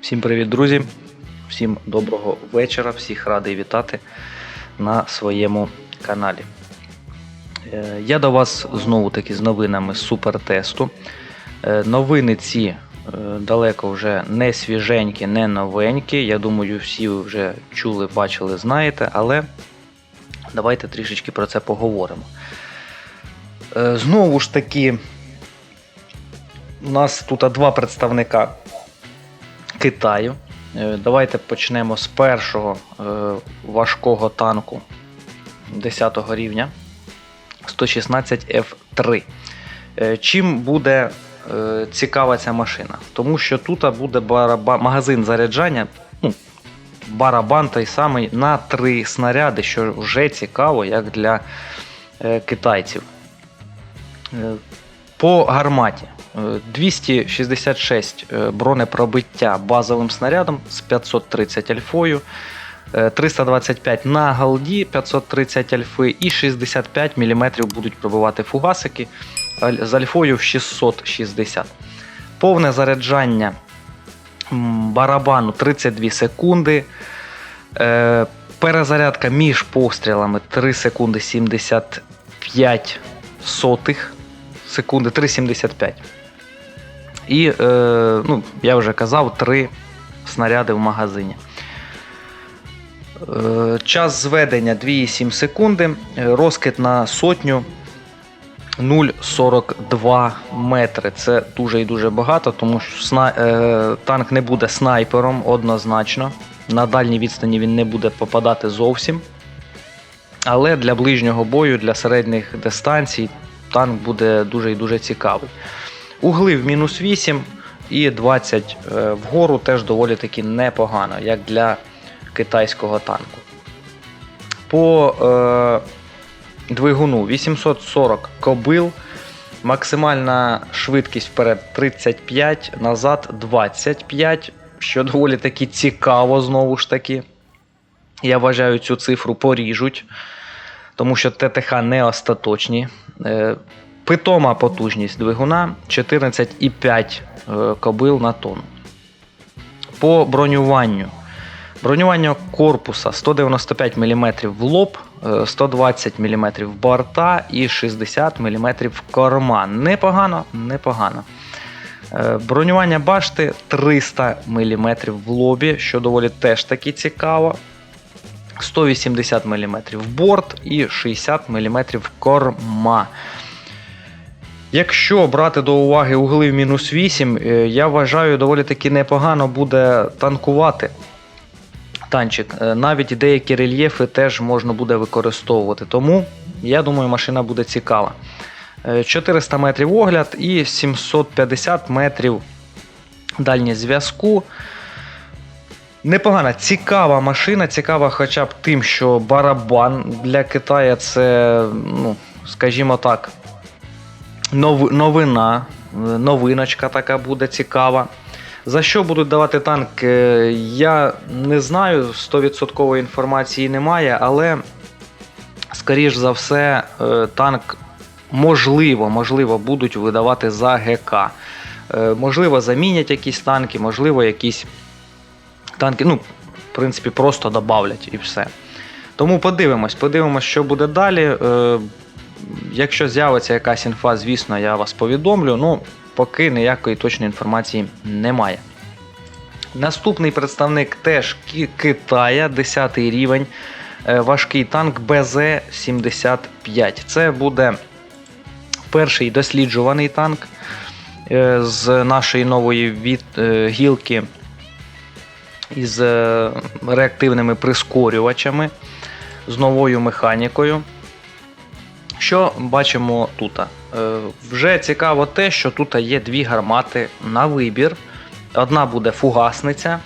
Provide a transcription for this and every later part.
Всім привіт, друзі! Всім доброго вечора, всіх радий вітати на своєму каналі. Е, Я до вас знову таки з новинами супертесту. Е, Новини ці е, далеко вже не свіженькі, не новенькі. Я думаю, всі вже чули, бачили, знаєте, але давайте трішечки про це поговоримо. Знову ж таки, у нас тут два представника Китаю. Е, Давайте почнемо з першого е, важкого танку 10 рівня 116 F3. Е, Чим буде цікава ця машина? Тому що тут буде бараба- магазин заряджання, ну, барабан той самий на три снаряди, що вже цікаво, як для китайців. По гарматі 266 е, бронепробиття базовим снарядом з 530 альфою, е, 325 на голді 530 альфи і 65 мм будуть пробивати фугасики з альфою в 660. Повне заряджання барабану 32 секунди. Е, Перезарядка між пострілами 3 секунди 75 сотих секунди 3,75. І, е, ну, я вже казав, 3 снаряди в магазині. Е, час зведення 2,7 секунди. Е, Розкид на сотню 0,42 метри. Це дуже і дуже багато, тому що сна... танк не буде снайпером однозначно. На дальній відстані він не буде попадати зовсім. Але для ближнього бою, для середніх дистанцій, танк буде дуже і дуже цікавий. Угли в мінус 8 і 20 е, вгору теж доволі таки непогано, як для китайського танку. По е, двигуну 840 кобил, максимальна швидкість вперед 35, назад 25, що доволі таки цікаво знову ж таки. Я вважаю, цю цифру поріжуть, тому що ТТХ не остаточні. Питома потужність двигуна 14,5 е, кобил на тонну. По бронюванню. Бронювання корпуса 195 мм в лоб, е, 120 мм в борта і 60 мм в карман. Непогано, непогано. Е, Бронювання башти 300 мм в лобі, що доволі теж таки цікаво. 180 мм в борт і 60 мм корма. Якщо брати до уваги угли в мінус 8, е, я вважаю, доволі таки непогано буде танкувати танчик. Е, Навіть деякі рельєфи теж можна буде використовувати. Тому я думаю, машина буде цікава. Е, 400 метрів огляд і 750 метрів дальність зв'язку. Непогана, цікава машина, цікава хоча б тим, що барабан для Китая це, ну, скажімо так, новина, е, новиночка така буде цікава. За що будуть давати танк, е, я не знаю, 100% інформації немає, але, скоріш за все, е, танк можливо, можливо, будуть видавати за ГК. Можливо, замінять якісь танки, можливо, якісь танки, ну, в принципі, просто добавлять і все. Тому подивимось, подивимось, що буде далі. Якщо з'явиться якась інфа, звісно, я вас повідомлю. Ну, поки ніякої точної інформації немає. Наступний представник теж Китая, 10 рівень. е, Важкий танк БЗ-75. Це буде перший досліджуваний танк е, з нашої нової від, е, гілки із реактивними прискорювачами, з новою механікою. Що бачимо тут? Е, Вже цікаво те, що тут є дві гармати на вибір. Одна буде фугасниця,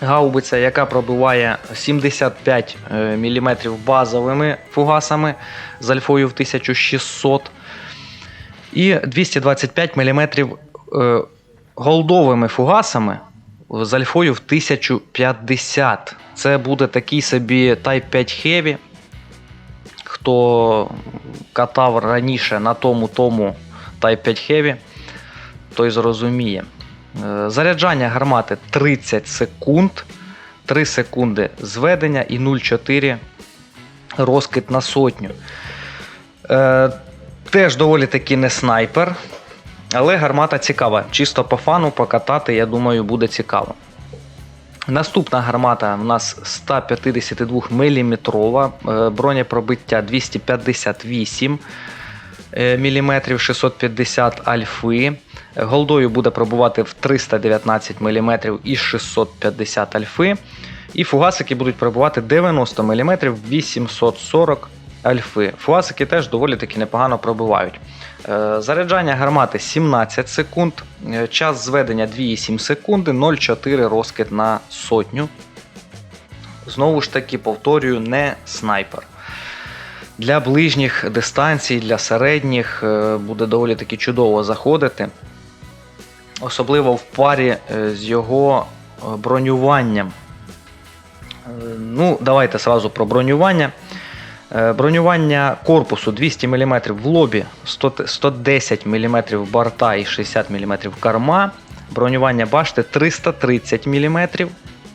гаубиця, яка пробиває 75 мм базовими фугасами з альфою в 1600 і 225 мм голдовими фугасами з альфою в 1050. Це буде такий собі Type 5 Heavy. Хто катав раніше на тому тому Type 5 Heavy, той зрозуміє. Е, Заряджання гармати 30 секунд, 3 секунди зведення і 0,4 розкид на сотню. Е, теж доволі таки не снайпер, але гармата цікава. Чисто по фану покатати, я думаю, буде цікаво. Наступна гармата в нас 152 мм, бронепробиття 258 мм, 650 альфи. Голдою буде пробувати в 319 мм і 650 альфи. І фугасики будуть пробувати 90 мм 840 альфи. Фугасики теж доволі таки непогано пробивають. Е, Заряджання гармати 17 секунд, е, час зведення 2,7 секунди, 0,4 розкид на сотню. Знову ж таки, повторюю, не снайпер. Для ближніх дистанцій, для середніх е, буде доволі таки чудово заходити. Особливо в парі з його бронюванням. Ну, давайте сразу про бронювання. Е, Бронювання корпусу 200 мм в лобі, 110 мм борта і 60 мм карма. Бронювання башти 330 мм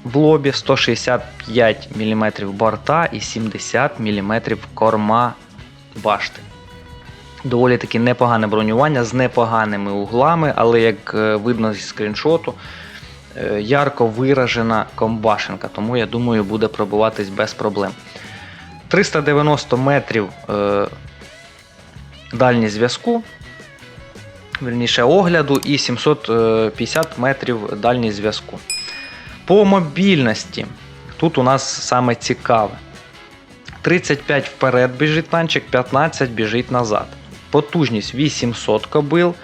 в лобі, 165 мм борта і 70 мм корма башти. Доволі таки непогане бронювання з непоганими углами, але як е, видно зі скріншоту, е, ярко виражена комбашенка, тому я думаю, буде пробуватись без проблем. 390 метрів е, дальність зв'язку, верніше огляду, і 750 метрів дальність зв'язку. По мобільності тут у нас саме цікаве. 35 вперед біжить танчик, 15 біжить назад. Потужність 800 кобил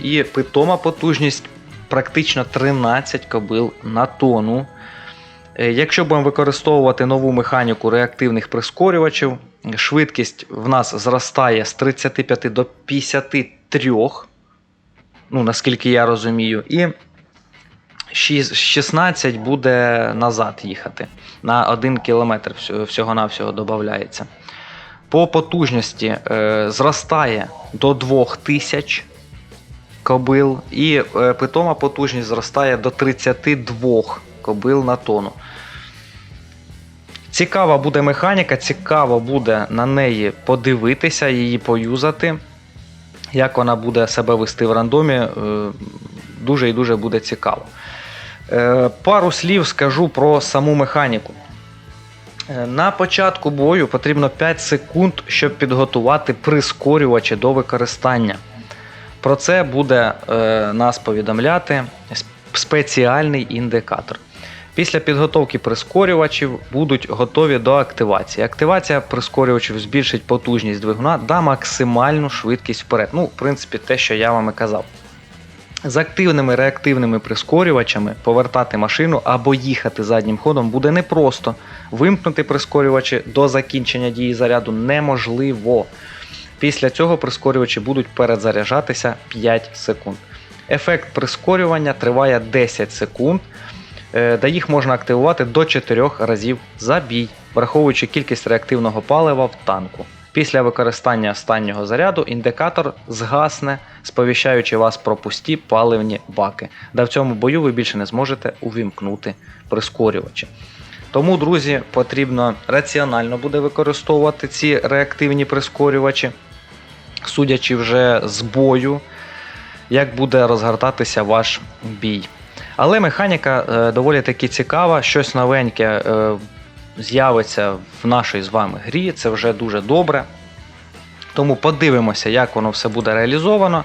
і питома потужність практично 13 кобил на тонну. Е, Якщо будемо використовувати нову механіку реактивних прискорювачів, швидкість в нас зростає з 35 до 53, ну наскільки я розумію, і шіс- 16 буде назад їхати. На 1 км всього-навсього додається. По потужності е, зростає до 2000 кобил, і е, питома потужність зростає до 32 кобил на тонну. Цікава буде механіка, цікаво буде на неї подивитися, її поюзати. Як вона буде себе вести в рандомі, е, дуже і дуже буде цікаво. Е, Пару слів скажу про саму механіку. Е, На початку бою потрібно 5 секунд, щоб підготувати прискорювачі до використання. Про це буде нас повідомляти спеціальний індикатор. Після підготовки прискорювачів будуть готові до активації. Активація прискорювачів збільшить потужність двигуна та максимальну швидкість вперед. Ну, в принципі, те, що я вам і казав. З активними реактивними прискорювачами повертати машину або їхати заднім ходом буде непросто. Вимкнути прискорювачі до закінчення дії заряду неможливо. Після цього прискорювачі будуть перезаряджатися 5 секунд. Ефект прискорювання триває 10 секунд, е, де їх можна активувати до 4 разів за бій, враховуючи кількість реактивного палива в танку. Після використання останнього заряду індикатор згасне, сповіщаючи вас про пусті паливні баки, де в цьому бою ви більше не зможете увімкнути прискорювачі. Тому, друзі, потрібно раціонально буде використовувати ці реактивні прискорювачі, судячи вже з бою, як буде розгортатися ваш бій. Але механіка е, доволі таки цікава, щось новеньке е, з'явиться в нашій з вами грі, це вже дуже добре. Тому подивимося, як воно все буде реалізовано.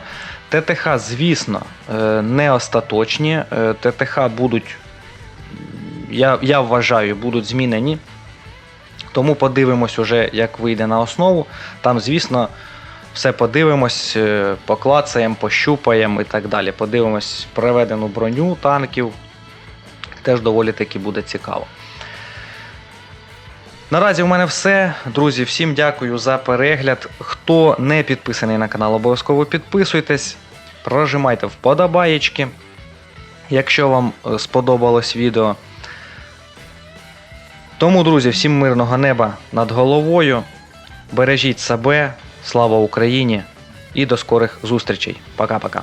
ТТХ, звісно, е, не остаточні. ТТХ будуть, я, я вважаю, будуть змінені. Тому подивимось уже, як вийде на основу. Там, звісно, все подивимось, е, поклацаємо, пощупаємо і так далі. Подивимось приведену броню танків. Теж доволі таки буде цікаво. Наразі в мене все. Друзі, всім дякую за перегляд. Хто не підписаний на канал, обов'язково підписуйтесь, прожимайте вподобаєчки. Якщо вам е, сподобалось відео. Тому, друзі, всім мирного неба над головою. Бережіть себе, слава Україні і до скорих зустрічей. Пока-пока.